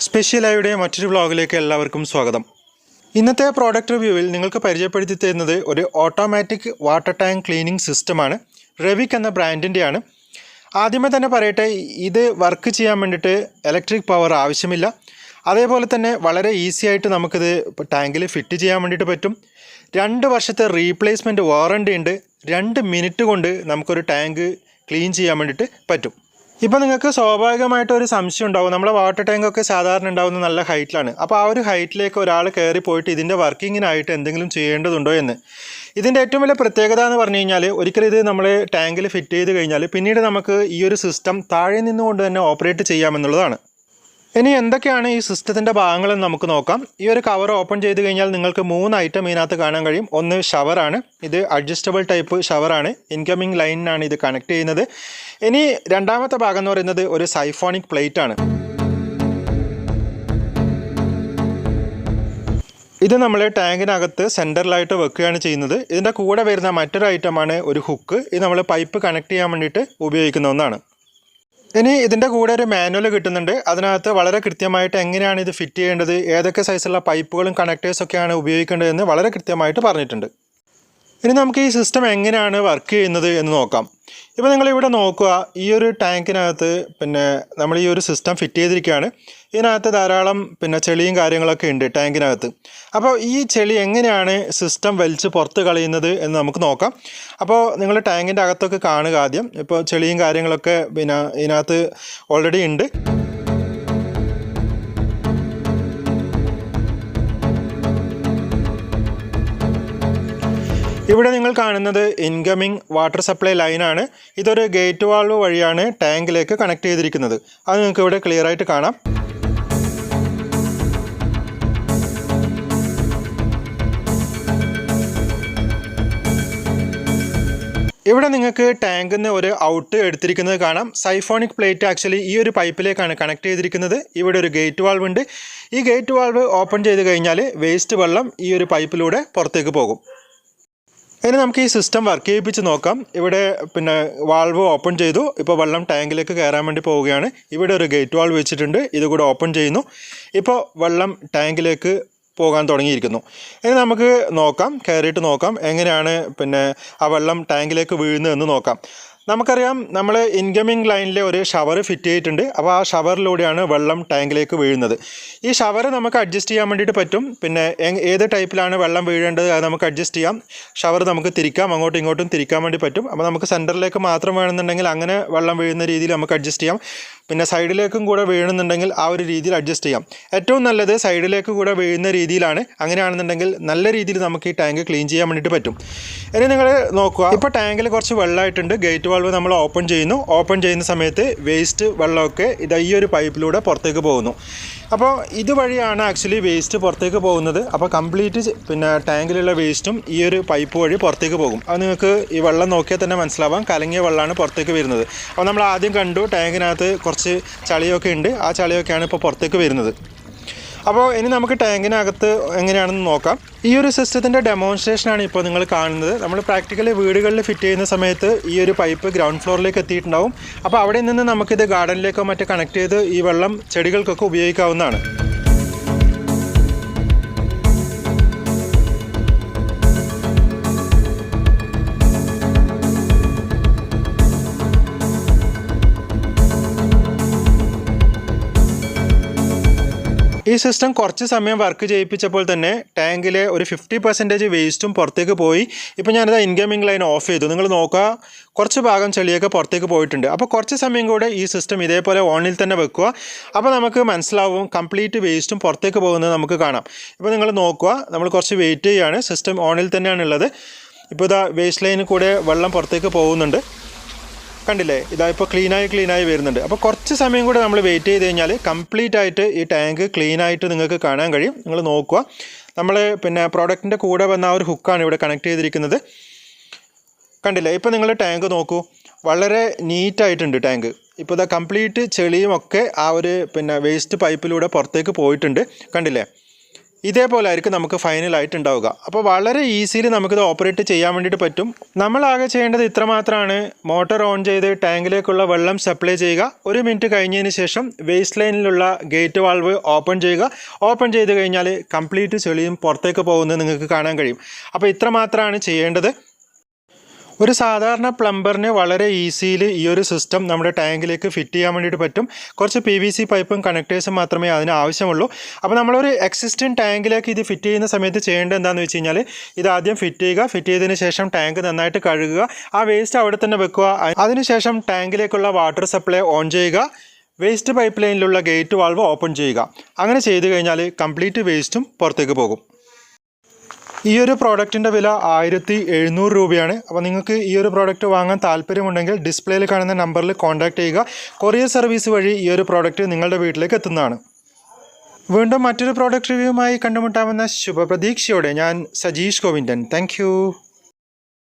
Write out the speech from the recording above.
സ്പെഷ്യലായുടെ മറ്റൊരു ബ്ലോഗിലേക്ക് എല്ലാവർക്കും സ്വാഗതം. ഇന്നത്തെ പ്രോഡക്റ്റ് റിവ്യൂവിൽ നിങ്ങൾക്ക് പരിചയപ്പെടുത്തി തരുന്നത് ഒരു ഓട്ടോമാറ്റിക് വാട്ടർ ടാങ്ക് ക്ലീനിങ് സിസ്റ്റമാണ് റെവിക് എന്ന ബ്രാൻഡിന്റെയാണ് ആദ്യമേ തന്നെ പറയട്ടെ ഇത് വർക്ക് ചെയ്യാൻ വേണ്ടിയിട്ട് ഇലക്ട്രിക് പവർ ആവശ്യമില്ല. അതേപോലെ തന്നെ വളരെ ഈസി ആയിട്ട് നമുക്കിത് ടാങ്കിൽ ഫിറ്റ് ചെയ്യാൻ വേണ്ടിയിട്ട് പറ്റും. രണ്ട് വർഷത്തെ റീപ്ലേസ്മെന്റ് വാറണ്ടി ഉണ്ട്. രണ്ട് മിനിറ്റ് കൊണ്ട് നമുക്കൊരു ടാങ്ക് ക്ലീൻ ചെയ്യാൻ വേണ്ടിയിട്ട് പറ്റും. ഇപ്പോൾ നിങ്ങൾക്ക് സ്വാഭാവികമായിട്ട് ഒരു സംശയം ഉണ്ടാവും. നമ്മുടെ വാട്ടർ ടാങ്ക് ഒക്കെ സാധാരണ ഉണ്ടാവുന്ന നല്ല ഹൈറ്റിലാണ് അപ്പോൾ ആ ഒരു ഹൈറ്റിലേക്ക് ഒരാൾ കയറി പോയിട്ട് ഇതിന്റെ വർക്കിങ്ങിനായിട്ട് എന്തെങ്കിലും ചെയ്യേണ്ടതുണ്ടോ എന്ന്. ഇതിന്റെ ഏറ്റവും വലിയ പ്രത്യേകത എന്ന് പറഞ്ഞു കഴിഞ്ഞാൽ ഒരിക്കലും ഇത് നമ്മൾ ടാങ്കിൽ ഫിറ്റ് ചെയ്ത് കഴിഞ്ഞാൽ പിന്നീട് നമുക്ക് ഈ ഒരു സിസ്റ്റം താഴെ നിന്നുകൊണ്ട് തന്നെ ഓപ്പറേറ്റ് ചെയ്യാമെന്നുള്ളതാണ്. ഇനി എന്തൊക്കെയാണ് ഈ സിസ്റ്റത്തിന്റെ ഭാഗങ്ങളെന്ന് നമുക്ക് നോക്കാം. ഈ ഒരു കവർ ഓപ്പൺ ചെയ്ത് കഴിഞ്ഞാൽ നിങ്ങൾക്ക് മൂന്ന് ഐറ്റം ഇതിനകത്ത് കാണാൻ കഴിയും. ഒന്ന് ഷവറാണ് ഇത് അഡ്ജസ്റ്റബിൾ ടൈപ്പ് ഷവറാണ് ഇൻകമിംഗ് ലൈനിനാണ് ഇത് കണക്ട് ചെയ്യുന്നത്. ഇനി രണ്ടാമത്തെ ഭാഗം എന്ന് പറയുന്നത് ഒരു സൈഫോണിക് പ്ലേറ്റ് ആണ്. ഇത് നമ്മൾ ടാങ്കിനകത്ത് സെന്ററിലായിട്ട് വെക്കുകയാണ് ചെയ്യുന്നത്. ഇതിന്റെ കൂടെ വരുന്ന മറ്റൊരു ഐറ്റമാണ് ഒരു ഹുക്ക് ഇത് നമ്മൾ പൈപ്പ് കണക്ട് ചെയ്യാൻ വേണ്ടിയിട്ട് ഉപയോഗിക്കുന്ന ഒന്നാണ്. ഇനി ഇതിന്റെ കൂടെ ഒരു മാനുവൽ കിട്ടുന്നുണ്ട്. അതിനകത്ത് വളരെ കൃത്യമായിട്ട് എങ്ങനെയാണ് ഇത് ഫിറ്റ് ചെയ്യേണ്ടത് ഏതൊക്കെ സൈസുള്ള പൈപ്പുകളും കണക്ടേഴ്സൊക്കെയാണ് ഉപയോഗിക്കേണ്ടതെന്ന് വളരെ കൃത്യമായിട്ട് പറഞ്ഞിട്ടുണ്ട്. ഇനി നമുക്ക് ഈ സിസ്റ്റം എങ്ങനെയാണ് വർക്ക് ചെയ്യുന്നത് എന്ന് നോക്കാം. ഇപ്പോൾ നിങ്ങളിവിടെ നോക്കുക ഈ ഒരു ടാങ്കിനകത്ത് പിന്നെ നമ്മൾ ഈ ഒരു സിസ്റ്റം ഫിറ്റ് ചെയ്തിരിക്കുകയാണ്. ഇതിനകത്ത് ധാരാളം പിന്നെ ചെളിയും കാര്യങ്ങളൊക്കെ ഉണ്ട് ടാങ്കിനകത്ത് അപ്പോൾ ഈ ചെളി എങ്ങനെയാണ് സിസ്റ്റം വലിച്ച് പുറത്ത് കളയുന്നത് എന്ന് നമുക്ക് നോക്കാം. അപ്പോൾ നിങ്ങൾ ടാങ്കിന്റെ അകത്തൊക്കെ കാണുക ആദ്യം. ഇപ്പോൾ ചെളിയും കാര്യങ്ങളൊക്കെ പിന്നെ ഇതിനകത്ത് ഓൾറെഡി ഉണ്ട്. ഇവിടെ നിങ്ങൾ കാണുന്നത് ഇൻകമിംഗ് വാട്ടർ സപ്ലൈ ലൈനാണ് ഇതൊരു ഗേറ്റ് വാൾവ് വഴിയാണ് ടാങ്കിലേക്ക് കണക്ട് ചെയ്തിരിക്കുന്നത്. അത് നിങ്ങൾക്ക് ഇവിടെ ക്ലിയർ ആയിട്ട് കാണാം. ഇവിടെ നിങ്ങൾക്ക് ടാങ്കിൽ നിന്ന് ഒരു ഔട്ട് എടുത്തിരിക്കുന്നത് കാണാം. സൈഫോണിക് പ്ലേറ്റ് ആക്ച്വലി ഈ ഒരു പൈപ്പിലേക്കാണ് കണക്ട് ചെയ്തിരിക്കുന്നത്. ഇവിടെ ഒരു ഗേറ്റ് വാൾവ് ഉണ്ട്. ഈ ഗേറ്റ് വാൾവ് ഓപ്പൺ ചെയ്ത് കഴിഞ്ഞാൽ വേസ്റ്റ് വെള്ളം ഈ ഒരു പൈപ്പിലൂടെ പുറത്തേക്ക് പോകും. ഇനി നമുക്ക് ഈ സിസ്റ്റം വർക്ക് ചെയ്യിപ്പിച്ച് നോക്കാം. ഇവിടെ പിന്നെ വാൾവ് ഓപ്പൺ ചെയ്തു. ഇപ്പോൾ വെള്ളം ടാങ്കിലേക്ക് കയറാൻ വേണ്ടി പോവുകയാണ്. ഇവിടെ ഒരു ഗേറ്റ് വാൾവ് വെച്ചിട്ടുണ്ട്. ഇത് കൂടെ ഓപ്പൺ ചെയ്യുന്നു. ഇപ്പോൾ വെള്ളം ടാങ്കിലേക്ക് പോകാൻ തുടങ്ങിയിരിക്കുന്നു. ഇനി നമുക്ക് നോക്കാം. കയറിയിട്ട് നോക്കാം. എങ്ങനെയാണ് പിന്നെ ആ വെള്ളം ടാങ്കിലേക്ക് വീഴുന്നതെന്ന് നോക്കാം. നമുക്കറിയാം നമ്മൾ ഇൻകമിംഗ് ലൈനിലെ ഒരു ഷവർ ഫിറ്റ് ചെയ്തിട്ടുണ്ട്. അപ്പോൾ ആ ഷവറിലൂടെയാണ് വെള്ളം ടാങ്കിലേക്ക് വീഴുന്നത്. ഈ ഷവർ നമുക്ക് അഡ്ജസ്റ്റ് ചെയ്യാൻ വേണ്ടിയിട്ട് പറ്റും. പിന്നെ ഏത് ടൈപ്പിലാണ് വെള്ളം വീഴേണ്ടത് അത് നമുക്ക് അഡ്ജസ്റ്റ് ചെയ്യാം. ഷവർ നമുക്ക് തിരിക്കാം അങ്ങോട്ടും ഇങ്ങോട്ടും തിരിക്കാൻ വേണ്ടി പറ്റും. അപ്പോൾ നമുക്ക് സെന്ററിലേക്ക് മാത്രം വേണമെന്നുണ്ടെങ്കിൽ അങ്ങനെ വെള്ളം വീഴുന്ന രീതിയിൽ നമുക്ക് അഡ്ജസ്റ്റ് ചെയ്യാം. പിന്നെ സൈഡിലേക്കും കൂടെ വീഴുന്നുണ്ടെങ്കിൽ ആ ഒരു രീതിയിൽ അഡ്ജസ്റ്റ് ചെയ്യാം. ഏറ്റവും നല്ലത് സൈഡിലേക്ക് കൂടെ വീഴുന്ന രീതിയിലാണ്. അങ്ങനെയാണെന്നുണ്ടെങ്കിൽ നല്ല രീതിയിൽ നമുക്ക് ഈ ടാങ്ക് ക്ലീൻ ചെയ്യാൻ വേണ്ടിയിട്ട് പറ്റും. ഇനി നിങ്ങൾ നോക്കുക ഇപ്പോൾ ടാങ്കിൽ കുറച്ച് വെള്ളമായിട്ടുണ്ട്. ഗേറ്റ് വാൾവ് നമ്മൾ ഓപ്പൺ ചെയ്യുന്നു. ഓപ്പൺ ചെയ്യുന്ന സമയത്ത് വേസ്റ്റ് വെള്ളമൊക്കെ ഇത് ഈ ഒരു പൈപ്പിലൂടെ പുറത്തേക്ക് പോകുന്നു. അപ്പോൾ ഇതുവഴിയാണ് ആക്ച്വലി വേസ്റ്റ് പുറത്തേക്ക് പോകുന്നത്. അപ്പോൾ കംപ്ലീറ്റ് പിന്നെ ടാങ്കിലുള്ള വേസ്റ്റും ഈ ഒരു പൈപ്പ് വഴി പുറത്തേക്ക് പോകും. അത് നിങ്ങൾക്ക് ഈ വെള്ളം നോക്കിയാൽ തന്നെ മനസ്സിലാവാം. കലങ്ങിയ വെള്ളമാണ് പുറത്തേക്ക് വരുന്നത്. അപ്പോൾ നമ്മൾ ആദ്യം കണ്ടു ടാങ്കിനകത്ത് കുറച്ച് ചളിയൊക്കെ ഉണ്ട്. ആ ചളിയൊക്കെയാണ് ഇപ്പോൾ പുറത്തേക്ക് വരുന്നത്. അപ്പോൾ ഇനി നമുക്ക് ടാങ്കിനകത്ത് എങ്ങനെയാണെന്ന് നോക്കാം. ഈ ഒരു സിസ്റ്റത്തിന്റെ ഡെമോൺസ്ട്രേഷനാണ് ഇപ്പോൾ നിങ്ങൾ കാണുന്നത്. നമ്മൾ പ്രാക്ടിക്കലി വീടുകളിൽ ഫിറ്റ് ചെയ്യുന്ന സമയത്ത് ഈ ഒരു പൈപ്പ് ഗ്രൗണ്ട് ഫ്ലോറിലേക്ക് എത്തിയിട്ടുണ്ടാവും. അപ്പോൾ അവിടെ നിന്ന് നമുക്കിത് ഗാർഡനിലേക്കോ മറ്റോ കണക്ട് ചെയ്ത് ഈ വെള്ളം ചെടികൾക്കൊക്കെ ഉപയോഗിക്കാവുന്നതാണ്. ഈ സിസ്റ്റം കുറച്ച് സമയം വർക്ക് ചെയ്യിപ്പിച്ചപ്പോൾ തന്നെ ടാങ്കിലെ ഒരു ഫിഫ്റ്റി പെർസെന്റേജ് വേസ്റ്റും പുറത്തേക്ക് പോയി. ഇപ്പോൾ ഞാനിത് ഇൻകമിംഗ് ലൈൻ ഓഫ് ചെയ്തു. നിങ്ങൾ നോക്കുക കുറച്ച് ഭാഗം ചെളിയൊക്കെ പുറത്തേക്ക് പോയിട്ടുണ്ട്. അപ്പോൾ കുറച്ച് സമയം കൂടെ ഈ സിസ്റ്റം ഇതേപോലെ ഓണിൽ തന്നെ വെക്കുക. അപ്പോൾ നമുക്ക് മനസ്സിലാവും കംപ്ലീറ്റ് വേസ്റ്റും പുറത്തേക്ക് പോകുന്നത് നമുക്ക് കാണാം. ഇപ്പോൾ നിങ്ങൾ നോക്കുക നമ്മൾ കുറച്ച് വെയിറ്റ് ചെയ്യുകയാണ് സിസ്റ്റം ഓണിൽ തന്നെയാണുള്ളത് ഇപ്പോൾ ഇതാ വേസ്റ്റ് ലൈനിൽ കൂടെ വെള്ളം പുറത്തേക്ക് പോകുന്നുണ്ട്. കണ്ടില്ലേ? ഇതാ ഇപ്പോൾ ക്ലീനായി ക്ലീനായി വരുന്നുണ്ട്. അപ്പോൾ കുറച്ച് സമയം കൂടെ നമ്മൾ വെയിറ്റ് ചെയ്ത് കഴിഞ്ഞാൽ കംപ്ലീറ്റ് ആയിട്ട് ഈ ടാങ്ക് ക്ലീനായിട്ട് നിങ്ങൾക്ക് കാണാൻ കഴിയും. നിങ്ങൾ നോക്കുക. നമ്മൾ പിന്നെ പ്രോഡക്റ്റിന്റെ കൂടെ വന്ന ആ ഒരു ഹുക്കാണ് ഇവിടെ കണക്ട് ചെയ്തിരിക്കുന്നത്. കണ്ടില്ലേ? ഇപ്പോൾ നിങ്ങൾ ടാങ്ക് നോക്കൂ. വളരെ നീറ്റായിട്ടുണ്ട് ടാങ്ക് ഇപ്പോൾ ഇതാ കംപ്ലീറ്റ് ചെളിയും ഒക്കെ ആ ഒരു പിന്നെ വേസ്റ്റ് പൈപ്പിലൂടെ പുറത്തേക്ക് പോയിട്ടുണ്ട്. കണ്ടില്ലേ? ഇതേപോലെ ആയിരിക്കും നമുക്ക് ഫൈനലായിട്ട് ഉണ്ടാവുക അപ്പോൾ വളരെ ഈസിയിൽ നമുക്കിത് ഓപ്പറേറ്റ് ചെയ്യാൻ വേണ്ടിയിട്ട് പറ്റും. നമ്മളാകെ ചെയ്യേണ്ടത് ഇത്ര മാത്രമാണ് മോട്ടോർ ഓൺ ചെയ്ത് ടാങ്കിലേക്കുള്ള വെള്ളം സപ്ലൈ ചെയ്യുക. ഒരു മിനിറ്റ് കഴിഞ്ഞതിന് ശേഷം വേസ്റ്റ് ലൈനിലുള്ള ഗേറ്റ് വാൾവ് ഓപ്പൺ ചെയ്യുക. ഓപ്പൺ ചെയ്ത് കഴിഞ്ഞാൽ കംപ്ലീറ്റ് ചെളിയും പുറത്തേക്ക് പോകുന്നത് നിങ്ങൾക്ക് കാണാൻ കഴിയും. അപ്പോൾ ഇത്ര മാത്രമാണ് ചെയ്യേണ്ടത്. ഒരു സാധാരണ പ്ലംബറിന് വളരെ ഈസിയിൽ ഈ ഒരു സിസ്റ്റം നമ്മുടെ ടാങ്കിലേക്ക് ഫിറ്റ് ചെയ്യാൻ വേണ്ടിയിട്ട് പറ്റും. കുറച്ച് പി വി സി പൈപ്പും കണക്ടേഴ്സും മാത്രമേ അതിന് ആവശ്യമുള്ളൂ. അപ്പോൾ നമ്മളൊരു എക്സിസ്റ്റിംഗ് ടാങ്കിലേക്ക് ഇത് ഫിറ്റ് ചെയ്യുന്ന സമയത്ത് ചെയ്യേണ്ടത് എന്താണെന്ന് വെച്ച് കഴിഞ്ഞാൽ ഇത് ആദ്യം ഫിറ്റ് ചെയ്യുക. ഫിറ്റ് ചെയ്തതിന് ശേഷം ടാങ്ക് നന്നായിട്ട് കഴുകുക. ആ വേസ്റ്റ് അവിടെ തന്നെ വെക്കുക. അതിനുശേഷം ടാങ്കിലേക്കുള്ള വാട്ടർ സപ്ലൈ ഓൺ ചെയ്യുക. വേസ്റ്റ് പൈപ്പ് ലൈനിലുള്ള ഗേറ്റ് വാൾവ് ഓപ്പൺ ചെയ്യുക. അങ്ങനെ ചെയ്തു കഴിഞ്ഞാൽ കംപ്ലീറ്റ് വേസ്റ്റും പുറത്തേക്ക് പോകും. ഈ ഒരു പ്രോഡക്റ്റിന്റെ വില ആയിരത്തി എഴുന്നൂറ് രൂപയാണ്. അപ്പോൾ നിങ്ങൾക്ക് ഈ ഒരു പ്രോഡക്റ്റ് വാങ്ങാൻ താല്പര്യമുണ്ടെങ്കിൽ ഡിസ്പ്ലേയിൽ കാണുന്ന നമ്പറിൽ കോൺടാക്റ്റ് ചെയ്യുക. കൊറിയർ സർവീസ് വഴി ഈ ഒരു പ്രോഡക്റ്റ് നിങ്ങളുടെ വീട്ടിലേക്ക് എത്തുന്നതാണ്. വീണ്ടും മറ്റൊരു പ്രോഡക്റ്റ് റിവ്യൂമായി കണ്ടുമുട്ടാമെന്ന ശുഭപ്രതീക്ഷയോടെ ഞാൻ സജീഷ് ഗോവിന്ദൻ. താങ്ക്